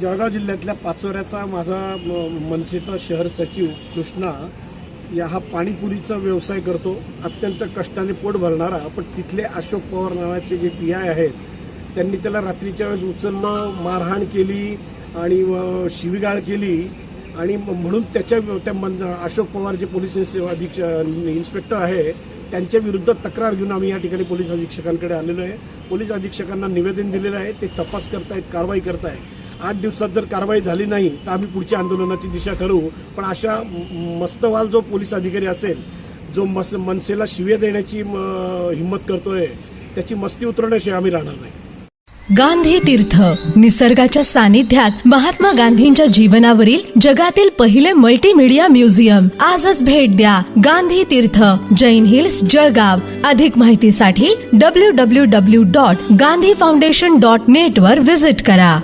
जळगाव जिल्ह्यातल्या पाचोऱ्याचा माझा म- मनसेचा शहर सचिव कृष्णा या हा पाणीपुरीचा व्यवसाय करतो. अत्यंत कष्टाने पोट भरणारा पण तिथले अशोक पवार नावाचे जे पी आय आहेत त्यांनी त्याला रात्रीच्या वेळेस उचललं मारहाण केली आणि शिवीगाळ केली. आणि म- म्हणून त्याच्या त्या मन- अशोक पवार जे पोलीस इन्स- अधीक्षक इन्स्पेक्टर आहे त्यांच्या विरुद्ध तक्रार घेऊन आम्ही या ठिकाणी पोलीस अधीक्षकांकडे आलेलो आहे. पोलीस अधीक्षकांना निवेदन दिलेलं आहे ते तपास करतायत कारवाई करतायत. आठ दिवसात जर कारवाई झाली नाही तर आम्ही पुढच्या आंदोलनाची दिशा ठरवू. पण अशा मस्तवाल जो पोलीस अधिकारी असेल जो मस मनसेला शिवे देण्याची म, हिंमत करतोय त्याची मस्ती उतरण्याशिवाय आम्ही राहणार नाही. गांधी तीर्थ निसर्गाच्या सानिध्यात महात्मा गांधींच्या जीवनावरील जगातील पहिले मल्टीमीडिया म्युझियम आजच भेट द्या गांधी तीर्थ जैन हिल्स जळगाव. अधिक माहितीसाठी W W W dot Gandhi foundation dot net वर विजिट करा.